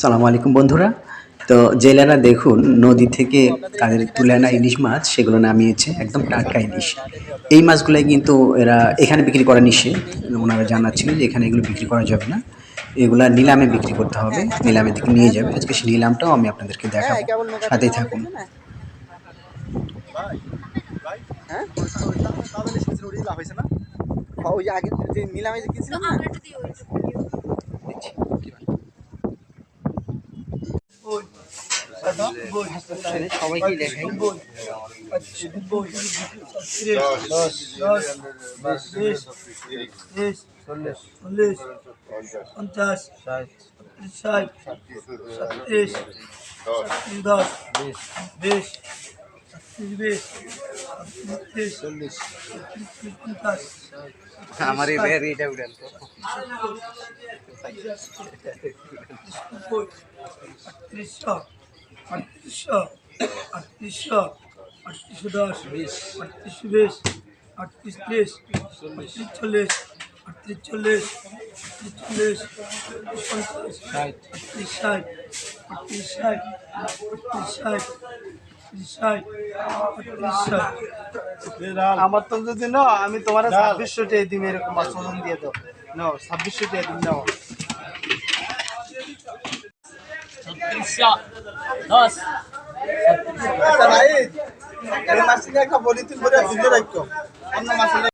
সালামু আলাইকুম বন্ধুরা। তো জেলেরা দেখুন, নদী থেকে তাদের তুলে আনা ইলিশ মাছ, সেগুলো নামিয়েছে, একদম টাটকা ইলিশ। এই মাছগুলাই কিন্তু এরা এখানে বিক্রি করা নিষেধ, ওনারা জানাচ্ছিলেন যে এখানে এগুলো বিক্রি করা যাবে না। এগুলা নিলামে বিক্রি করতে হবে, নিলামের দিকে নিয়ে যাবে। আজকে সেই নিলামটাও আমি আপনাদেরকে দেখাবো। সাথেই থাকুন। হ্যাঁ? ওই আগে যে নিলামে যে কিনছিলাম সবাইকে দেখাই চল্লিশ পঞ্চাশ ষাট সাতত্রিশ দশ বিশ বিশ বিশ চল্লিশ পঞ্চাশ আমার এই ভাইয়ের এটা উড়ান তো আমার তো যদি ন আমি তোমার দিম এরকম দিয়ে দাও নাও ছাব্বিশশো টাকা দিম নাও একটা বলি ভিডিও রাখো অন্য মাছ